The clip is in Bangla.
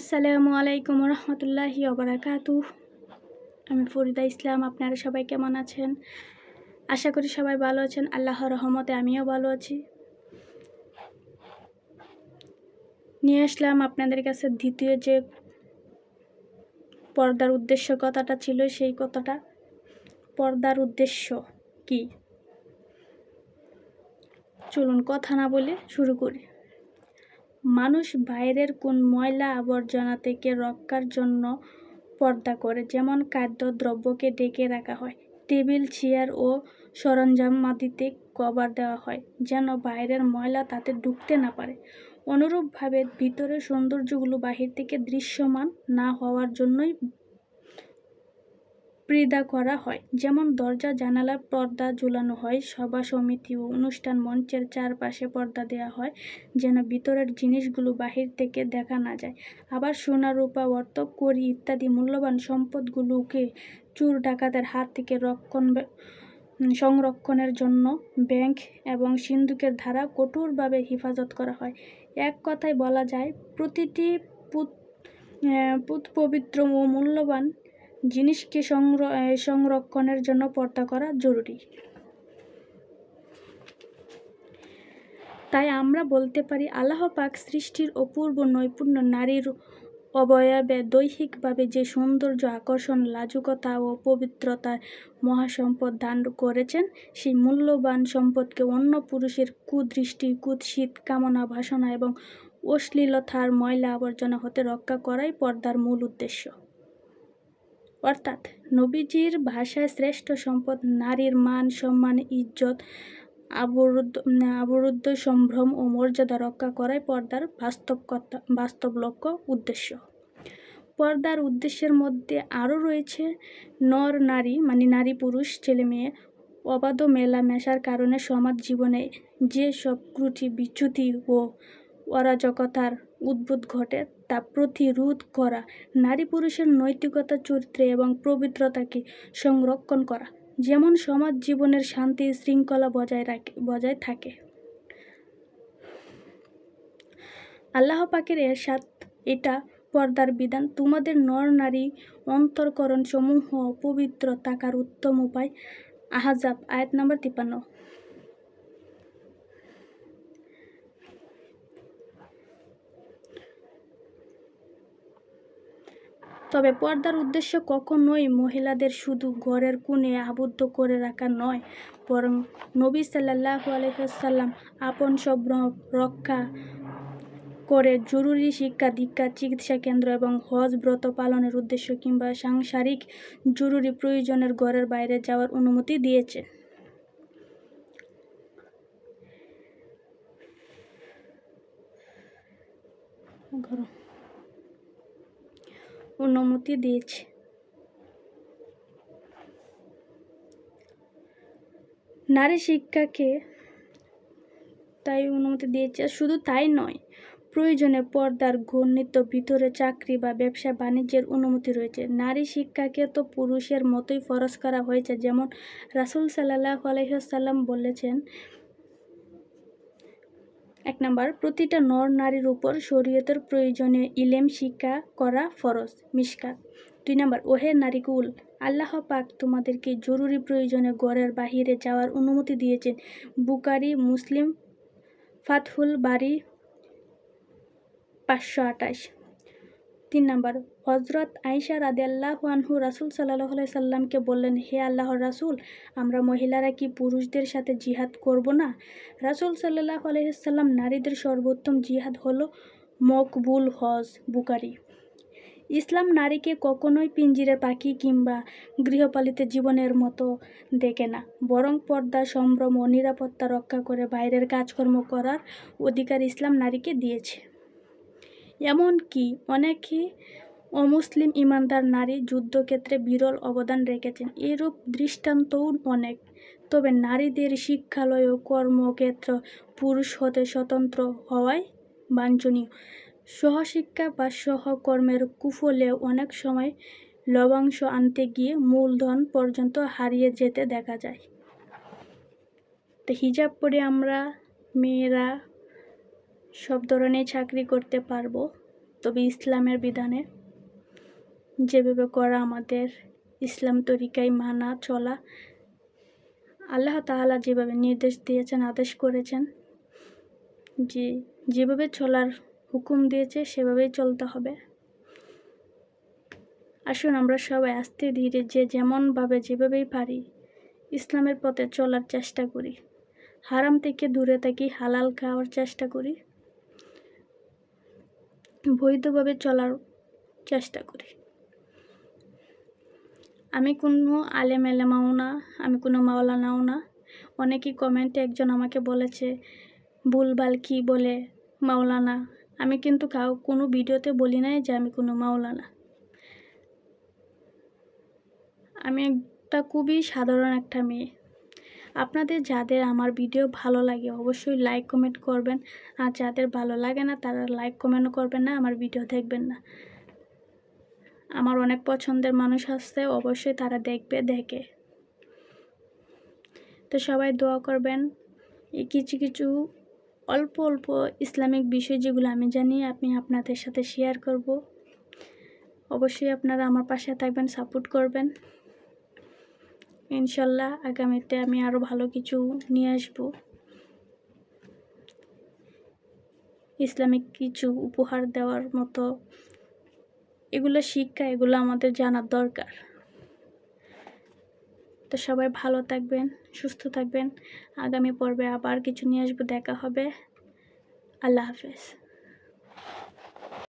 আসসালামু আলাইকুম রহমতুল্লাহি ওবরাকাতু আমি ফরিদা ইসলাম, আপনারা সবাই কেমন আছেন? আশা করি সবাই ভালো আছেন। আল্লাহর রহমতে আমিও ভালো আছি। নিয়ে আসলাম আপনাদের কাছে দ্বিতীয় যে পর্দার উদ্দেশ্য কথাটা ছিল, সেই কথাটা। পর্দার উদ্দেশ্য কি? চলুন কথা না বলে শুরু করি। মানুষ বাইরের কোন ময়লা আবর্জনা থেকে রক্ষার জন্য পর্দা করে, যেমন খাদ্য দ্রব্যকে ডেকে রাখা হয়, টেবিল, চেয়ার ও সরঞ্জাম মাটিতে কভার দেওয়া হয়, যেন বাইরের ময়লা তাতে ঢুকতে না পারে। অনুরূপভাবে ভিতরের সৌন্দর্যগুলো বাহির থেকে দৃশ্যমান না হওয়ার জন্যই পর্দা করা হয়। যেমন দরজা জানালার পর্দা ঝুলানো হয়, সভা, সমিতি ও অনুষ্ঠান মঞ্চের চারপাশে পর্দা দেওয়া হয় যেন ভিতরের জিনিসগুলো বাহির থেকে দেখা না যায়। আবার সোনা, রূপা অর্থ করি ইত্যাদি মূল্যবান সম্পদগুলোকে চুর ডাকাতের হাত থেকে রক্ষণ সংরক্ষণের জন্য ব্যাংক এবং সিন্ধুকের ধারা কঠোরভাবে হেফাজত করা হয়। এক কথায় বলা যায়, প্রতিটি পুত পবিত্র ও মূল্যবান জিনিসকে সংরক্ষণের জন্য পর্দা করা জরুরি। তাই আমরা বলতে পারি, আল্লাহ পাক সৃষ্টির অপূর্ব নৈপুণ্য নারীর অবয়বে দৈহিকভাবে যে সৌন্দর্য, আকর্ষণ, লাজুকতা ও পবিত্রতার মহাসম্পদ দান করেছেন, সেই মূল্যবান সম্পদকে অন্য পুরুষের কুদৃষ্টি, কুৎসিত কামনা, বাসনা এবং অশ্লীলতার ময়লা আবর্জনা হতে রক্ষা করাই পর্দার মূল উদ্দেশ্য। অর্থাৎ নবীজির ভাষায় শ্রেষ্ঠ সম্পদ, নারীর মান, সম্মান, ইজ্জত আবরুদ্ধ আবরুদ্ধ সম্ভ্রম ও মর্যাদা রক্ষা করাই পর্দার বাস্তব কথা বাস্তব লক্ষ্য, উদ্দেশ্য। পর্দার উদ্দেশ্যের মধ্যে আরও রয়েছে নর নারী মানে নারী পুরুষ, ছেলে মেয়ে, অবাধ মেলামেশার কারণে সমাজ জীবনে যে সব ত্রুটি বিচ্যুতি ও অরাজকতার উদ্ভূত ঘটে তা প্রতিরোধ করা, নারী পুরুষের নৈতিকতা, চরিত্রে এবং পবিত্রতাকে সংরক্ষণ করা, যেমন সমাজ জীবনের শান্তি শৃঙ্খলা বজায় রাখে, বজায় থাকে। আল্লাহ পাকের এরশাদ, এটা পর্দার বিধান। তোমাদের নর নারী অন্তর্করণ সমূহ পবিত্র থাকার উত্তম উপায় আহাজাব, আয়াত নম্বর তিপান্ন তবে পর্দার উদ্দেশ্য কখনোই মহিলাদের শুধু ঘরের কোণে আবদ্ধ করে রাখা নয়, বরং নবী সাল্লাহ আলহাম আপন সব রক্ষা করে জরুরি শিক্ষা, দীক্ষা, চিকিৎসা কেন্দ্র এবং হজ ব্রত পালনের উদ্দেশ্য কিংবা সাংসারিক জরুরি প্রয়োজনের ঘরের বাইরে যাওয়ার অনুমতি দিয়েছে। ঘর অনুমতি দিয়েছে। নারী শিক্ষাকে তাই অনুমতি দিয়েছে শুধু তাই নয়, প্রয়োজনে পর্দার ঘূর্ণিত ভিতরে চাকরি বা ব্যবসা বাণিজ্যের অনুমতি রয়েছে। নারী শিক্ষাকে তো পুরুষের মতোই ফরজ করা হয়েছে, যেমন রাসুল সাল্লাহ আলহ্লাম বলেছেন এক নম্বর, প্রতিটা নর নারীর উপর শরীয়তের প্রয়োজনে ইলেম, শিক্ষা করা ফরজ মিসকাত দুই নম্বর, ওহে নারীকুল, আল্লাহ পাক তোমাদেরকে জরুরি প্রয়োজনে ঘরের বাহিরে যাওয়ার অনুমতি দিয়েছেন। বুকারি মুসলিম, ফাতহুল বাড়ি পাঁচশো আঠাশ। তিন নম্বর হজরত আইসা রাদে আল্লাহ আনহু রাসুল সাল্লাহ সাল্লামকে বললেন, হে আল্লাহর রাসুল, আমরা মহিলারা কি পুরুষদের সাথে জিহাদ করব না? রাসুল সাল্লাহ আলহিসাল্লাম নারীদের সর্বোত্তম জিহাদ হলো মকবুল হজ, বুকারি। ইসলাম নারীকে কখনোই পিঞ্জিরের পাখি কিংবা গৃহপালিত জীবনের মতো দেখে না, বরং পর্দা, সম্ভ্রম ও নিরাপত্তা রক্ষা করে বাইরের কাজকর্ম করার অধিকার ইসলাম নারীকে দিয়েছে। এমনকি অনেকে অমুসলিম ইমানদার নারী যুদ্ধক্ষেত্রে বিরল অবদান রেখেছেন, এরূপ দৃষ্টান্তও অনেক। তবে নারীদের শিক্ষালয় ও কর্মক্ষেত্র পুরুষ হতে স্বতন্ত্র হওয়ায় বাঞ্ছনীয়। সহশিক্ষা বা সহকর্মের কুফলে অনেক সময় লভ্যাংশ আনতে গিয়ে মূলধন পর্যন্ত হারিয়ে যেতে দেখা যায়। তো হিজাব পরে আমরা মেয়েরা সব ধরনের চাকরি করতে পারব। তবে ইসলামের বিধানে যেভাবে করা আমাদের ইসলাম তরিকায় মানা চলা, আল্লাহ তাআলা যেভাবে নির্দেশ দিয়েছেন, আদেশ করেছেন, যে যেভাবে চলার হুকুম দিয়েছে, সেভাবেই চলতে হবে। আসুন আমরা সবাই আস্তে ধীরে যে যেমনভাবে যেভাবেই পারি ইসলামের পথে চলার চেষ্টা করি। হারাম থেকে দূরে থাকি, হালাল খাওয়ার চেষ্টা করি। বৈধভাবে চলার চেষ্টা করি। আমি কোনো আলেম এলেমাও না, আমি কোনো মাওলানাও না। অনেকেই কমেন্টে একজন আমাকে বলেছে, ভুলভাল কি বলে মাওলানা? আমি কিন্তু কাউ, কোনো ভিডিওতে বলি নাই যে আমি কোনো মাওলানা। আমি একটা খুবই সাধারণ একটা মেয়ে। আপনাদের যাদের আমার ভিডিও ভালো লাগে অবশ্যই লাইক কমেন্ট করবেন। আর যাদের ভালো লাগে না, তারা লাইক কমেন্ট করবেন না, আমার ভিডিও দেখবেন না। আমার অনেক পছন্দের মানুষ আসছে, অবশ্যই তারা দেখবে, দেখে। তো সবাই দোয়া করবেন, এই কিছু কিছু অল্প অল্প ইসলামিক বিষয় যেগুলো আমি জানি, আমি আপনাদের সাথে শেয়ার করব। অবশ্যই আপনারা আমার পাশে থাকবেন সাপোর্ট করবেন। ইনশাল্লাহ আগামীতে আমি আরও ভালো কিছু নিয়ে আসব। ইসলামিক কিছু উপহার দেওয়ার মতো এগুলো শিক্ষা, এগুলো আমাদের জানার দরকার। তো সবাই ভালো থাকবেন, সুস্থ থাকবেন। আগামী পর্বে আবার কিছু নিয়ে আসব, দেখা হবে। আল্লাহ হাফেজ।